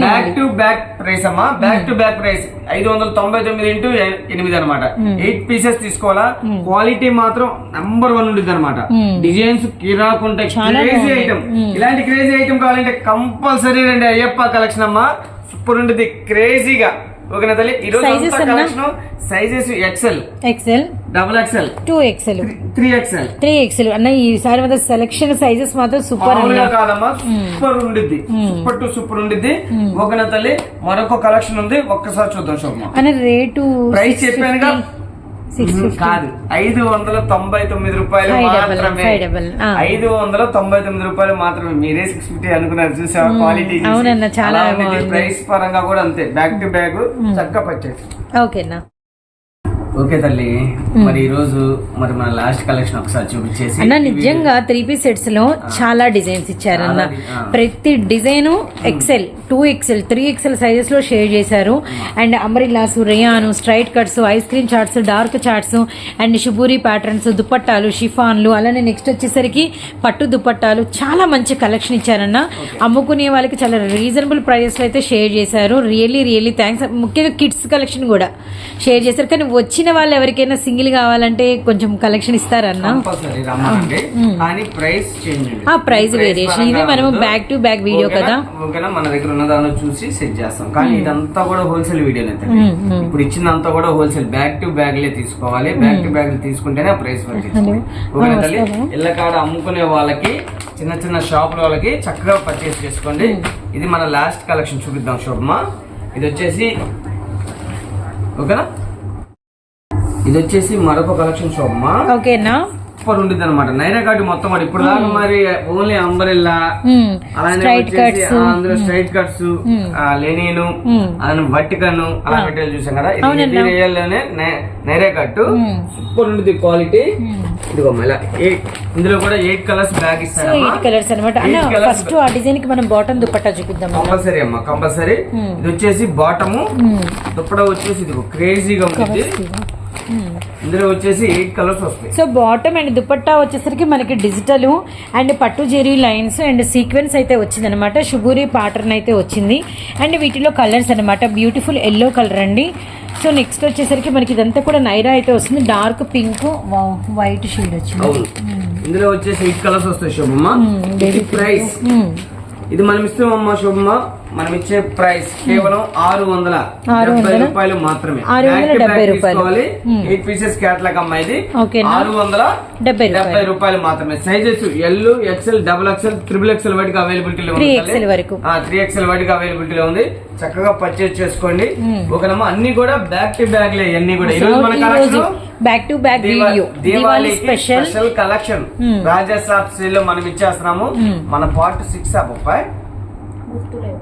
A: బ్యాక్ టు బ్యాక్ ప్రైస్ అమ్మా. బ్యాక్ టు బ్యాక్ ప్రైస్ ఐదు వందల తొంభై తొమ్మిది ఇంటూ ఎనిమిది అనమాట ఎయిట్ పీసెస్ తీసుకోవాలా? క్వాలిటీ మాత్రం నంబర్ వన్ ఉంటుంది అనమాట డిజైన్స్ కిరాకుంటే క్రేజీ ఐటమ్ ఇలాంటి క్రేజీ ఐటమ్ కావాలంటే కంపల్సరీ రండి. అయ్యప్ప కలెక్షన్ అమ్మా. సూపర్ ఉంటుంది క్రేజీగా ఓకేనా తల్లి ఈ రోజు? Collection sizes XL
B: XL
A: double XL
B: two XL
A: three XL
B: three XL అన్న ఈసారి మాత్రం సెలెక్షన్ సైజెస్ మాత్రం సూపర్
A: కాదమ్మా సూపర్ ఉండిద్ది. సూపర్ టు సూపర్ ఉండిద్ది. ఓకేనా తల్లి మరొక కలెక్షన్ ఉంది. ఒక్కసారి చూద్దాం శోభమా
B: అన్న రేటు
A: ప్రైస్ ఉహు, కాదు. ఐదు వందల తొంభై తొమ్మిది రూపాయలు మాత్రమే. ఐదు వందల తొంభై తొమ్మిది రూపాయలు మాత్రమే. మీరే సిక్స్ ఫిఫ్టీ అనుకున్నారు. చూసావా? క్వాలిటీ
B: చాలా.
A: ప్రైస్ పరంగా కూడా అంతే. బ్యాక్ టు బ్యాగ్ చక్కగా పచ్చేసి
B: ఓకేనా?
A: ఓకే తల్లి. మరి ఈ రోజు మరి మన లాస్ట్ కలెక్షన్ ఒకసారి చూపించేసి
B: అన్న నిజంగా త్రీ పీస్ సెట్స్లో చాలా డిజైన్స్ ఇచ్చారన్న. ప్రతి design XL two XL three XL సైజెస్లో share చేశారు. And umbrellas rayon straight cuts ice cream charts dark charts and shibori patterns దుపట్టాలు షిఫాన్లు అలానే నెక్స్ట్ వచ్చేసరికి పట్టు దుపట్టాలు. చాలా మంచి కలెక్షన్ ఇచ్చారన్న అమ్ముకునే వాళ్ళకి చాలా రీజనబుల్ ప్రైజెస్లో అయితే షేర్ చేశారు. రియల్లీ రియల్లీ థ్యాంక్స్ ముఖ్యంగా కిడ్స్ కలెక్షన్ కూడా షేర్ చేశారు. కానీ వచ్చిన వాళ్ళు ఎవరికైనా సింగిల్ కావాలంటే కొంచెం కలెక్షన్ ఇస్తారన్న?
A: కానీ ప్రైస్ చేంజ్.
B: ఆ, variation.
A: పరంగా
B: ఇది మనము back to back video
A: ఓకేనా?
B: కదా.
A: ఓకేనా? మన దగ్గర ఉన్న దాన్ని చూసి సెట్ చేస్తాం. కానీ ఇదంతా కూడా హోల్సేల్ వీడియో. ఇప్పుడు ఇచ్చిందంతా కూడా హోల్సేల్ బ్యాగ్ టు బ్యాగ్ లే తీసుకోవాలి. బ్యాగ్ టు బ్యాగ్ తీసుకుంటేనే ఆ ప్రైస్ ఓకేనా తల్లి? ఇళ్ళ కాడ అమ్ముకునే వాళ్ళకి చిన్న చిన్న షాపుల వాళ్ళకి చక్కగా పర్చేస్ చేసుకోండి. ఇది మన లాస్ట్ కలెక్షన్ చూపిద్దాం శోభమా ఇది వచ్చేసి ఓకేనా? ఇది వచ్చేసి మరొక కలెక్షన్ శోభమా
B: ఓకేనా?
A: సూపర్ ఉండిద్ది అనమాట నైరా కార్డు మొత్తం ఇప్పుడు దాకా మరి ఓన్లీ అంబరెల్లా అలానే
B: కట్స్
A: ఆ, అందులో స్ట్రైట్ కట్స్ లెనీను. అలానే వట్టికను అలా పెట్టేది చూసాం కదా. ఇది
B: అవునన్నా.
A: హెవీ రేయల్లోనే నై- నైరా కట్టు సూపర్ ఉండిద్ది క్వాలిటీ ఇదిగో మళ్ళీ ఇందులో కూడా eight colours bag
B: eight colours అనమాట. ఫస్ట్ ఆ డిజైన్కి మనం బాటమ్ దుపట్టా చూపిద్దాం.
A: కంపల్సరీ అమ్మా కంపల్సరీ. ఇది వచ్చేసి బాటము. దుప్పట వచ్చేసి ఇది క్రేజీగా ఉంటుంది. ఇందులో వచ్చేసి ఎయిట్ కలర్స్ వస్తాయి.
B: సో బాటమ్ అండ్ దుపట్టా వచ్చేసరికి మనకి డిజిటల్ అండ్ పట్టు జెరీ లైన్స్ అండ్ సీక్వెన్స్ అయితే వచ్చింది అనమాట షుగూరి ప్యాటర్న్ అయితే వచ్చింది. అండ్ వీటిలో కలర్స్ అనమాట బ్యూటిఫుల్ ఎల్లో కలర్ అండి. సో నెక్స్ట్ వచ్చేసరికి మనకి ఇదంతా కూడా నైరా అయితే వస్తుంది. డార్క్ పింక్ వైట్ షేడ్ వచ్చింది.
A: అవును. ఇందులో వచ్చేసి ఎయిట్ కలర్స్ వస్తాయి శుభమ్మ. ప్రైస్
B: మ్మ్.
A: ఇది మనం ఇస్తామమ్మా శుభమ్మ. మనం ఇచ్చే ప్రైస్ కేవలం ఆరు వందల
B: ఆరు
A: డెబ్బై? రూపాయలు మాత్రమే.
B: ఆరు వందల డెబ్బై రూపాయలు.
A: ఎయిట్ పీసెస్ క్యాట్లాగ్ అమ్మా ఇది
B: ఓకేనా?
A: ఆరు వందల
B: డెబ్బై
A: డెబ్బై
B: రూపాయలు.
A: మాత్రమే. Sizes L XL double XL triple XL వాటికి అవైలబిలిటీలో
B: త్రీ ఎక్స్ఎల్ వరకు.
A: త్రీ ఎక్సెల్ వాటికి అవైలబిలిటీలో ఉంది. చక్కగా పర్చేజ్ చేసుకోండి. ఓకేనమ్మా అన్ని కూడా బ్యాక్ టు బ్యాక్ లే అన్ని కూడా. ఈ రోజు మన collection
B: back to back video Diwali special
A: collection
B: Hmm.
A: రాజా సేల్లో మనం ఇచ్చేస్తున్నాము.
B: Hmm.
A: మన పార్ట్ సిక్స్ ఆ బొప్పాయి
C: గుర్తులేవు
A: మా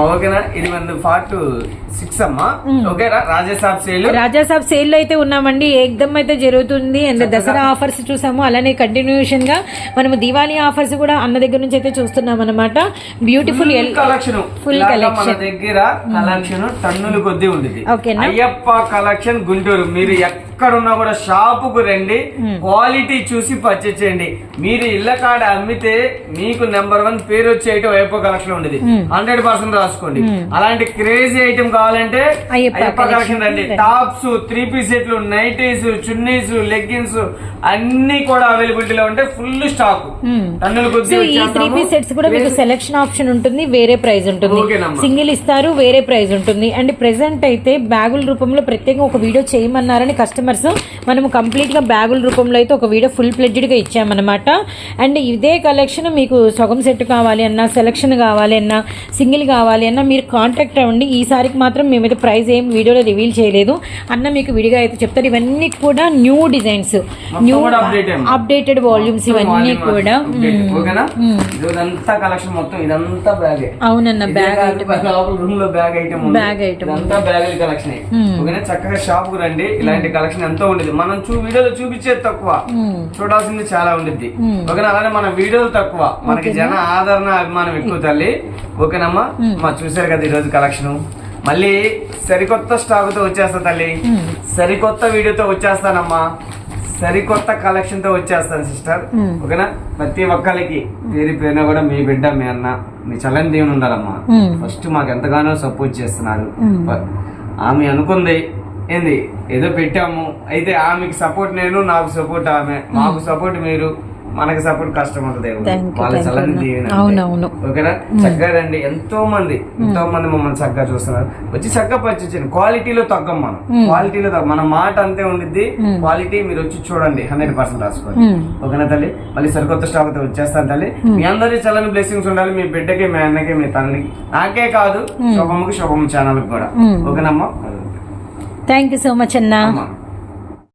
A: ఓకేనా? ఇది మన పార్ట్ సిక్స్ అమ్మా.
B: Hmm.
A: ఓకేనా? రాజా సాబ్
B: సేల్లో అయితే ఉన్నామండి. ఏకదమ్ అయితే జరుగుతుంది. అండ్ దసరా ఆఫర్స్ చూసాము. అలానే కంటిన్యూషన్గా మనము దివాళీ ఆఫర్స్ కూడా అన్న దగ్గర నుంచి అయితే చూస్తున్నాం అనమాట బ్యూటిఫుల్ ఎల్
A: కలెక్షన్ మన
B: collection.
A: దగ్గర కలెక్షన్ టన్నులు కొద్ది
B: ఓకేనా?
A: అయ్యప్ప కలెక్షన్ గుంటూరు. మీరు ఎక్కడున్నా కూడా షాపుకు రండి క్వాలిటీ చూసి పర్చేస్ చేయండి. మీరు ఇళ్ళ కాడ అమ్మితే మీకు నెంబర్ వన్ పేరు వచ్చే ఐటమ్ అయ్యప్ప కలెక్షన్ ఉండేది. హండ్రెడ్ పర్సెంట్ రాసుకోండి. అలాంటి క్రేజీ ఐటమ్ కావాలంటే
B: అయ్యప్ప
A: కలెక్షన్ రండి. టాప్స్ త్రీ పీస్ సెట్లు నైటీస్ చున్నీస్ లెగ్గిన్స్ అన్ని కూడా అవైలబిలిటీలో ఉంటాయి ఫుల్ స్టాక్ టన్నులు కొద్ది
B: సో ఈ త్రీ పీస్ సెట్స్ కూడా మీకు సెలెక్షన్ ఆప్షన్ ఉంటుంది వేరే ప్రైస్ ఉంటుంది. సింగిల్ ఇస్తారు వేరే ప్రైస్ ఉంటుంది. అండ్ ప్రెసెంట్ అయితే బ్యాగుల రూపంలో ప్రత్యేకంగా ఒక వీడియో చేయమన్నారని కస్టమర్స్ మనము కంప్లీట్గా బ్యాగుల రూపంలో అయితే ఒక వీడియో ఫుల్ ప్లెడ్జ్డ్గా ఇచ్చామన్నమాట. అండ్ ఇదే కలెక్షన్ మీకు సగం సెట్ కావాలి అన్నా సెలెక్షన్ కావాలి అన్నా సింగిల్ కావాలి అన్నా మీరు కాంటాక్ట్ అవ్వండి. ఈసారికి మాత్రం మేమైతే ప్రైస్ ఏం వీడియోలో రివీల్ చేయలేదు. అన్న మీకు విడిగా అయితే చెప్తారు. ఇవన్నీ కూడా new designs new. Updated volumes ఇవన్నీ కూడా.
A: కలెక్షన్ మొత్తం ఇదంతా బ్యాగ్
B: అవునన్న బ్యాగ్
A: రూమ్లో బ్యాగ్ ఐటమ్ బ్యాగ్ కలెక్షన్. ఓకేనా? చక్కగా షాప్కు రండి. ఇలాంటి కలెక్షన్ ఎంతో ఉండేది. మనం చూ వీడియోలో చూపించేది తక్కువ. చూడాల్సింది చాలా ఉండిద్ది. ఓకేనా? అలానే మన వీడియోలు తక్కువ. మనకి జన ఆదరణ అభిమానం ఎక్కువ తల్లి. ఓకేనమ్మా? మా చూసారు కదా ఈ రోజు కలెక్షన్. మళ్ళీ సరికొత్త స్టాక్తో వచ్చేస్తా తల్లి. సరికొత్త వీడియోతో వచ్చేస్తానమ్మా. సరికొత్త కలెక్షన్తో వచ్చేస్తాను సిస్టర్. ఓకేనా? ప్రతి ఒక్కరికి పేరు పేరున కూడా మీ బిడ్డ మీ అన్న మీ చల్లని దేవుని ఉండాలమ్మా.
B: మ్మ్.
A: ఫస్ట్ మాకు ఎంతగానో సపోర్ట్ చేస్తున్నారు. ఆమె అనుకుంది ఏంది? ఏదో పెట్టాము. అయితే ఆమెకి సపోర్ట్ నేను నాకు సపోర్ట్ ఆమె. మాకు సపోర్ట్ మీరు. మనకి సపోర్ట్ కష్టమర్ దేవుడు. వాళ్ళ చల్లని. దీవెన. ఓకేనా? చక్కగా రండి. ఎంతో మంది ఎంతో మంది మమ్మల్ని చక్కగా చూస్తున్నారు. వచ్చి చక్కగా పర్చేసింది క్వాలిటీలో తగ్గం మనం. క్వాలిటీలో తగ్గం. మన మాట అంతే ఉండిద్ది. క్వాలిటీ మీరు వచ్చి చూడండి. హండ్రెడ్ పర్సెంట్ రాసుకోండి. ఓకేనా తల్లి? మళ్ళీ సరికొత్త స్టాక్తో వచ్చేస్తాను తల్లి. మీ అందరి చల్లని బ్లెస్సింగ్స్ ఉండాలి. మీ బిడ్డకి మీ అన్నకి మీ తల్లికి. నాకే కాదు శుభముకి శుభం ఛానల్ కూడా. ఓకేనమ్మా?
B: థ్యాంక్ యూ సో మచ్ అన్న
A: అమ్మా